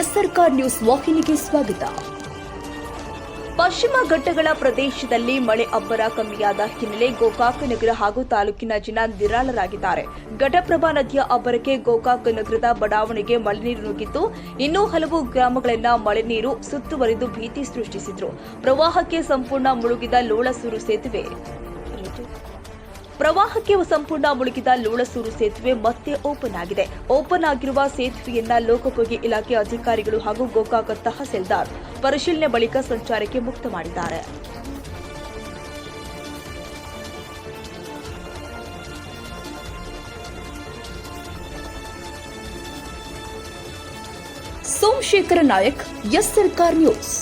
S Sarkar news ವಾಹಿನಿಗೆ ಸ್ವಾಗತ. ಪಶ್ಚಿಮ ಘಟ್ಟಗಳ ಪ್ರದೇಶದಲ್ಲಿ ಮಳೆ ಅಬ್ಬರ ಕಮ್ಮಿಯಾದ ಹಿನ್ನೆಲೆ ಗೋಕಾಕ ನಗರ ಹಾಗೂ ತಾಲೂಕಿನ ಜನ ನಿರಾಳರಾಗಿದ್ದಾರೆ. ಘಟಪ್ರಭಾ ನದಿಯ ಅಬ್ಬರಕ್ಕೆ ಗೋಕಾಕ ನಗರದ ಬಡಾವಣೆಗೆ ಮಳೆ ನೀರು ನುಗ್ಗಿದ್ದು, ಇನ್ನೂ ಹಲವು ಗ್ರಾಮಗಳನ್ನ ಮಳೆ ನೀರು ಸುತ್ತುವರಿದು ಭೀತಿ ಸೃಷ್ಟಿಸಿದ್ರು. ಪ್ರವಾಹಕ್ಕೆ ಸಂಪೂರ್ಣ ಮುಳುಗಿದ ಲೋಳಸೂರು ಸೇತುವೆ. ಪ್ರವಾಹಕ್ಕೆ ಸಂಪೂರ್ಣ ಮುಳುಗಿದ ಲೋಳಸೂರು ಸೇತುವೆ ಮತ್ತೆ ಓಪನ್ ಆಗಿದೆ. ಓಪನ್ ಆಗಿರುವ ಸೇತುವೆಯನ್ನ ಲೋಕೋಪಯೋಗಿ ಇಲಾಖೆ ಅಧಿಕಾರಿಗಳು ಹಾಗೂ ಗೋಕಾಕ ತಹಸೀಲ್ದಾರ್ ಪರಿಶೀಲನೆ ಬಳಿಕ ಸಂಚಾರಕ್ಕೆ ಮುಕ್ತ ಮಾಡಿದ್ದಾರೆ. Somashekhar Nayak, S Sarkar news.